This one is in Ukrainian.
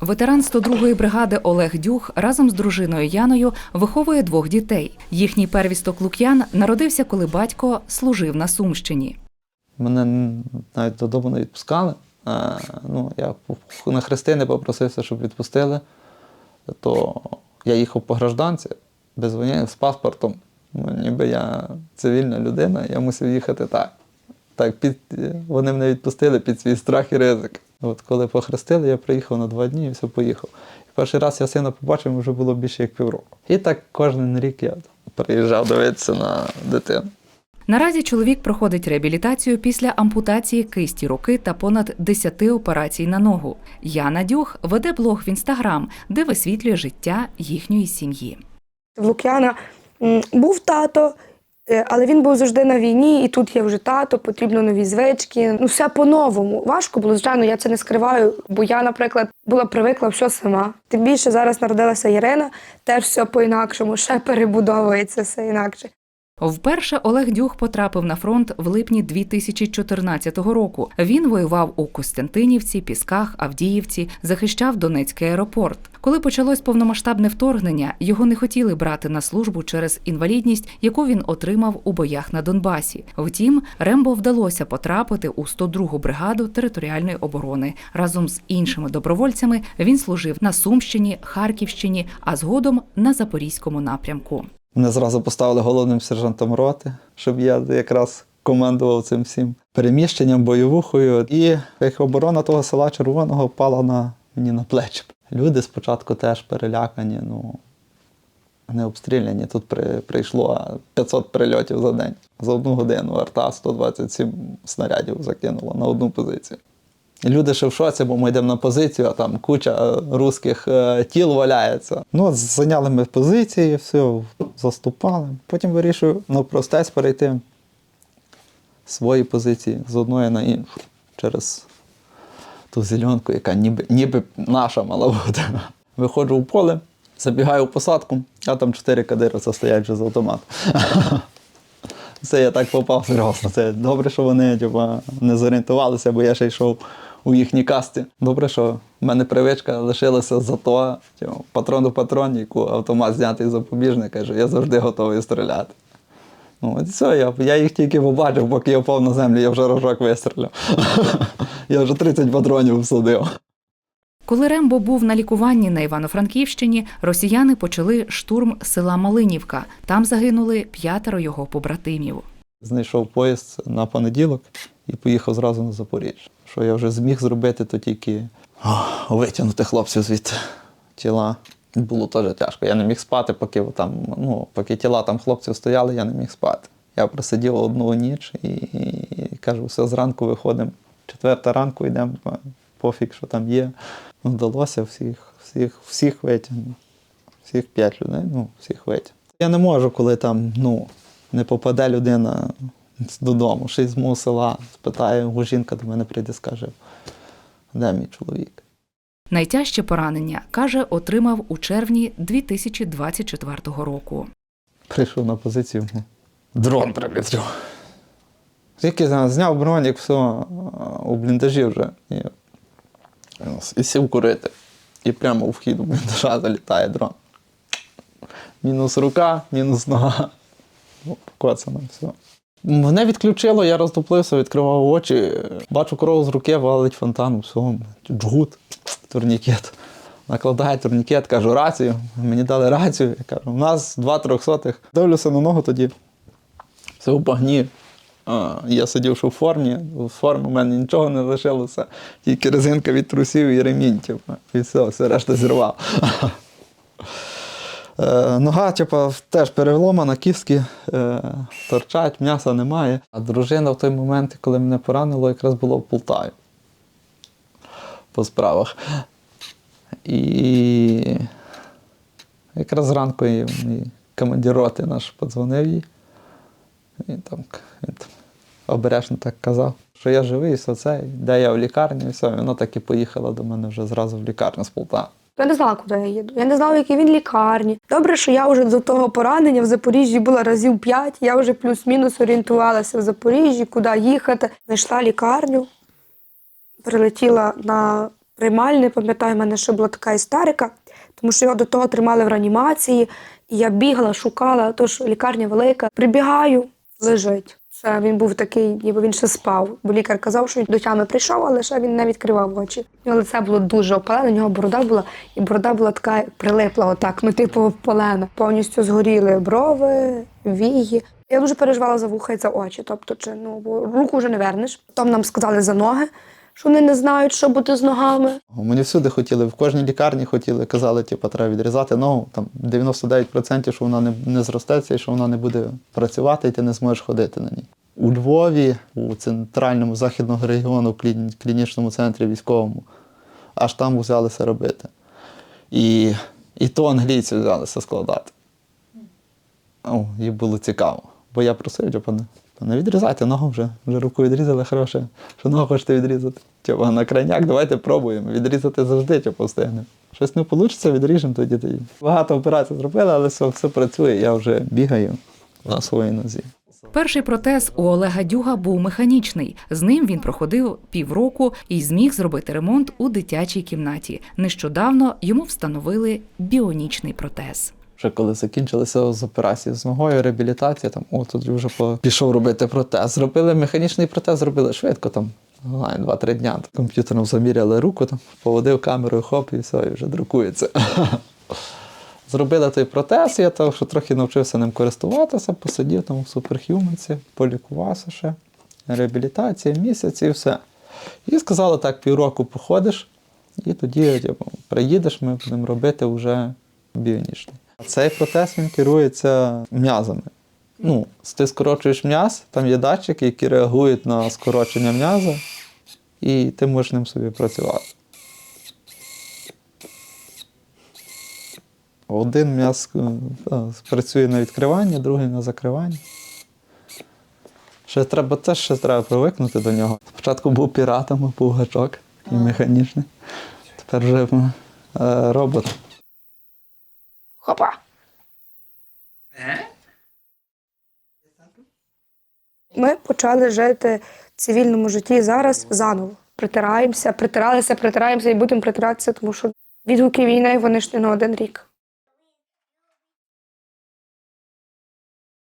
Ветеран 102-ї бригади Олег Дюх разом з дружиною Яною виховує двох дітей. Їхній первісток Лук'ян народився, коли батько служив на Сумщині. Мене навіть додому не відпускали. Е, ну, я на хрестини попросився, щоб відпустили. То я їхав по гражданці без воєнних з паспортом. Ну, ніби я цивільна людина, я мусив їхати так. Так, під, вони мене відпустили під свій страх і ризик. От коли похрестили, я приїхав на два дні і все поїхав. І перший раз я сина побачив, вже було більше як півроку. І так кожен рік я приїжджав дивитися на дитину. Наразі чоловік проходить реабілітацію після ампутації кисті руки та понад 10 операцій на ногу. Яна Дюх веде блог в інстаграм, де висвітлює життя їхньої сім'ї. В Лук'яна був тато, але він був завжди на війні, і тут є вже тато, потрібно нові звички. Ну, все по-новому. Важко було, звичайно, я це не скриваю, бо я, наприклад, була привикла все сама. Тим більше зараз народилася Ірина, теж все по-інакшому, ще перебудовується все інакше. Вперше Олег Дюх потрапив на фронт в липні 2014 року. Він воював у Костянтинівці, Пісках, Авдіївці, захищав Донецький аеропорт. Коли почалось повномасштабне вторгнення, його не хотіли брати на службу через інвалідність, яку він отримав у боях на Донбасі. Втім, Рембо вдалося потрапити у 102-гу бригаду територіальної оборони. Разом з іншими добровольцями він служив на Сумщині, Харківщині, а згодом на Запорізькому напрямку. Мене зразу поставили головним сержантом роти, щоб я якраз командував цим всім переміщенням, бойовухою. І як оборона того села Червоного впала на мені на плечі. Люди спочатку теж перелякані, ну не обстріляні. Тут при, прийшло 500 прильотів за день. За одну годину арта 127 снарядів закинула на одну позицію. Люди ще в шоці, бо ми йдемо на позицію, а там куча е, русських е, тіл валяється. Ну, зайняли ми позиції, все, заступали. Потім вирішую на простець перейти свої позиції з одної на іншу через ту зеленку, яка ніби, ніби наша мала бути. Виходжу в поле, забігаю в посадку, а там чотири кадировця стоять вже з автоматом. Це я так попав. Це добре, що вони типу, не зорієнтувалися, бо я ще йшов у їхній касті. Добре, що в мене привичка лишилася за то, типу, патрон до патроннику, автомат знятий запобіжника, кажу, я завжди готовий стріляти. Ну, от все, я, я їх тільки побачив, поки я впав на землю, я вже рожок вистріляв. я вже 30 патронів всадив. Коли Рембо був на лікуванні на Івано-Франківщині, росіяни почали штурм села Малинівка. Там загинули п'ятеро його побратимів. Знайшов поїзд на понеділок і поїхав зразу на Запоріжжя. Що я вже зміг зробити, то тільки о, витягнути хлопців звідти тіла. Було теж тяжко. Я не міг спати, поки там, ну, поки тіла там хлопців стояли, я не міг спати. Я просидів одну ніч і, і, і кажу, все, зранку виходимо. Четверта ранку йдемо, пофіг, що там є. Вдалося всіх, всіх, всіх витягнути. Всіх п'ять людей, ну, всіх витягнути. Я не можу, коли там, ну, не попаде людина додому, ще з мого села, спитає, бо жінка до мене прийде, скаже, де мій чоловік? Найтяжче поранення, каже, отримав у червні 2024 року. Прийшов на позицію, дрон прилетів. Тільки зняв бронік, все, у бліндажі вже. І, і сів курити. І прямо у вхід у бліндажа залітає дрон. Мінус рука, мінус нога. Покоцано все. Мене відключило, я роздуплився, відкривав очі, бачу корову з руки, валить фонтан, все, джгут, турнікет. Накладає турнікет, кажу, рацію. Мені дали рацію. Я кажу, у нас два трьохсотих. Дивлюся на ногу тоді. Все у багні. Я сидів що в формі, в формі у мене нічого не лишилося, тільки резинка від трусів і ремінь. Типу. І все, все решта зірвав. Е, Нога, типу, теж переломана, кістки е, торчать, м'яса немає. А дружина в той момент, коли мене поранило, якраз було в Полтаві по справах. І якраз зранку командир роти наш подзвонив їй. І там, він там обережно так казав, що я живий, і все це, де я в лікарні, і все. І так і поїхала до мене вже зразу в лікарню з Полтави. Я не знала, куди я їду. Я не знала, в якій він лікарні. Добре, що я вже до того поранення в Запоріжжі була разів п'ять. Я вже плюс-мінус орієнтувалася в Запоріжжі, куди їхати. Знайшла лікарню, прилетіла на приймальні, пам'ятаю, в мене ще була така істерика, тому що його до того тримали в реанімації, і я бігала, шукала, тож лікарня велика. Прибігаю, лежить. Це він був такий, ніби він ще спав. Бо лікар казав, що до тями прийшов, але ще він не відкривав очі. Його лице було дуже опалене, у нього борода була, і борода була така прилипла, отак, ну типу опалена. Повністю згоріли брови, вії. Я дуже переживала за вуха і за очі. Тобто, чи ну руку вже не вернеш. Потім нам сказали за ноги, що вони не знають, що буде з ногами. Мені всюди хотіли, в кожній лікарні хотіли, казали, типу, треба відрізати ногу. Там 99% що вона не, не зростеться і що вона не буде працювати, і ти не зможеш ходити на ній. У Львові, у центральному західного регіону, кліні- клінічному центрі військовому, аж там взялися робити. І, і то англійці взялися складати. Їм було цікаво. Бо я просив, типу, не, відрізайте ногу вже. Вже руку відрізали, хороше. Що ногу хочете відрізати? Типу, на крайняк, давайте пробуємо. Відрізати завжди, типу, встигнемо. Щось не вийде, відріжемо тоді. тоді. Багато операцій зробили, але все, все працює. Я вже бігаю на своїй нозі. Перший протез у Олега Дюга був механічний. З ним він проходив півроку і зміг зробити ремонт у дитячій кімнаті. Нещодавно йому встановили біонічний протез. Вже коли закінчилися з операції з ногою, реабілітація, там, о, тут вже пішов робити протез. Зробили механічний протез, зробили швидко, там, знаю, два-три дня. Комп'ютером заміряли руку, там, поводив камерою, хоп, і все, і вже друкується. Зробили той протез, я так, що трохи навчився ним користуватися, посидів там у суперхюменці, полікувався ще. Реабілітація, місяць і все. І сказали, так, півроку походиш, і тоді типу, приїдеш, ми будемо робити вже біонічний. Цей протез він керується м'язами. Ну, ти скорочуєш м'яз, там є датчики, які реагують на скорочення м'яза, і ти можеш ним собі працювати. Один м'яз е, працює на відкриванні, другий на закриванні. Ще треба теж ще треба привикнути до нього. Спочатку був піратом, був гачок і механічний. Тепер вже е, робот. Хопа. Ми почали жити в цивільному житті зараз заново. Притираємося, притиралися, притираємося і будемо притиратися, тому що відгуки війни вони ж не на один рік.